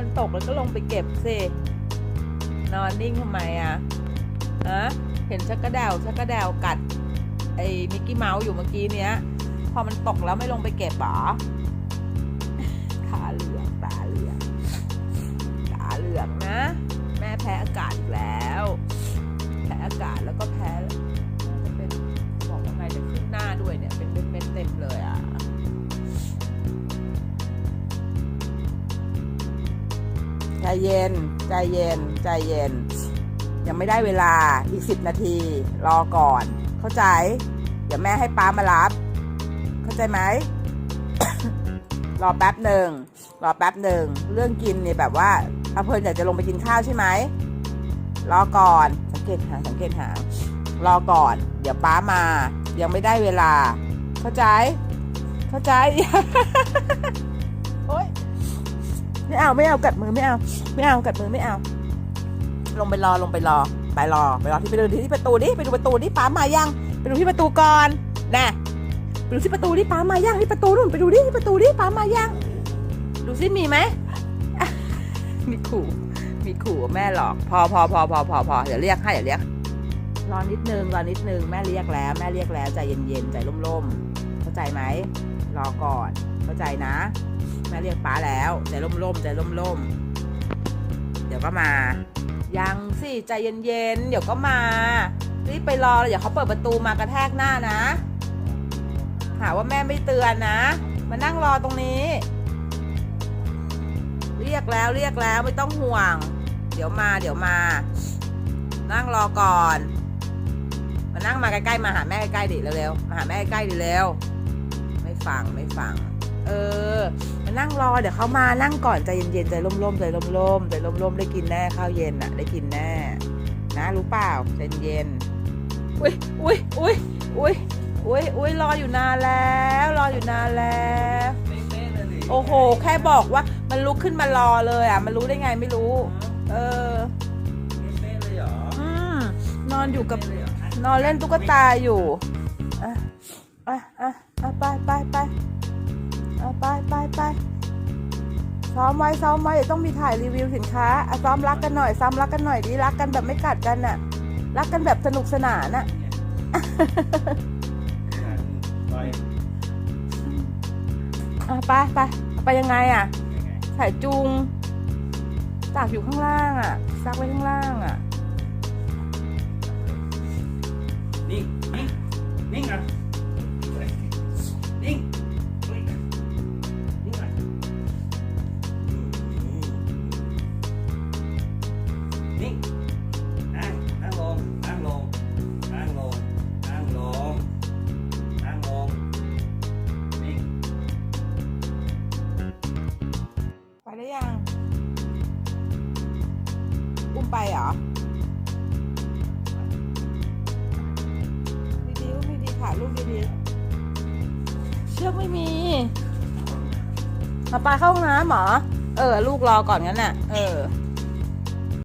ันตกแล้วก็ลงไปเก็บสินอนนิ่งทำไมอะฮะเห็นชักกระเดวชักกระเดวกัดไอ้มิกกี้เมาส์อยู่เมื่อกี้เนี้ย พอมันตกแล้วไม่ลงไปเก็บหรอ ใจเย็น ใจเย็น ใจเย็น ยังไม่ได้เวลาอีกสิบนาที รอก่อน เข้าใจ เดี๋ยวแม่ให้ป้ามารับ เข้าใจไหม รอแป๊บหนึ่ง รอแป๊บหนึ่ง เรื่องกินเนี่ยแบบว่าอาเพลินอยากจะลงไปกินข้าวใช่ไหม รอก่อน สังเกตหา สังเกตหา รอก่อน เดี๋ยวป้ามา ยังไม่ได้เวลา เข้าใจ เข้าใจ ไม่เอาไม่เอากัดมือไม่เอา ไม่เอากัดมือไม่เอา ลงไปรอลงไปรอ ไปรอไปรอที่ไปดูที่ประตูดิไปดูประตูดิป้ามายังไปดูที่ประตูก่อนน่ไปดูที่ประตูดิป้ามายังที่ประตูนู่นไปดูดิที่ประตูดิป้ามายังดูซิมีไหมมีขู่มีขู่แม่หลอก พอพอพอพอพอพอเดี๋ยวเรียกให้เดี๋ยวเรียกรอนิดนึงรอนิดนึงแม่เรียกแล้ว แม่เรียกแล้วใจเย็นๆใจร่มๆเข้าใจไหมรอก่อนเข้าใจนะ แม่เรียกป้าแล้วใจร่มๆใจร่มๆเดี๋ยวก็มา ยังสิใจเย็นๆเดี๋ยวก็มารีบไปรอเดี๋ยวเขาเปิดประตูมากระแทกหน้านะหาว่าแม่ไม่เตือนนะ มานั่งรอตรงนี้ เรียกแล้วเรียกแล้วไม่ต้องห่วง เดี๋ยวมาเดี๋ยวมา นั่งรอก่อน มานั่งมาใกล้ๆมาหาแม่ใกล้ๆดิเร็วๆมาหาแม่ใกล้ๆดิเร็วไม่ฟังไม่ฟัง เออ นั่งรอเดี๋ยวเขามานั่งก่อนใจเย็นๆใจร่มๆใจร่มๆใจร่มๆได้กินแน่ข้าวเย็นอะ ได้กินแน่นะรู้เปล่าใจเย็นอุ้ยอุ้ยอุ้ยอุ้ยอุ้ยอุ้ยรออยู่นานแล้ว รออยู่นานแล้วโอ้โห แค่บอกว่ามันลุกขึ้นมารอเลยอะ มันรู้ได้ไงไม่รู้ เอออืมนอนอยู่กับนอนเล่นตุ๊กตาอยู่ อมไว้ซ้อมไว้เดี๋ยวต้องมีถ่ายรีวิวสินค้าอะซ้อมรักกันหน่อย ซ้อมรักกันหน่อยดิรักกันแบบไม่กัดกันน่ะ รักกันแบบสนุกสนานน่ะอะไปไปไปยังไงอะสายจูงตากอยู่ข้างล่างอะซักไว้ข้างล่างอะนิ่ ไปได้ยัง อุ้มไปเหรอ ดีๆอุ้มดีๆค่ะลูกดีๆ เชือกไม่มีมาปาเข้าห้องน้ำเหรอ เออ ลูกรอก่อนงั้นน่ะ เออ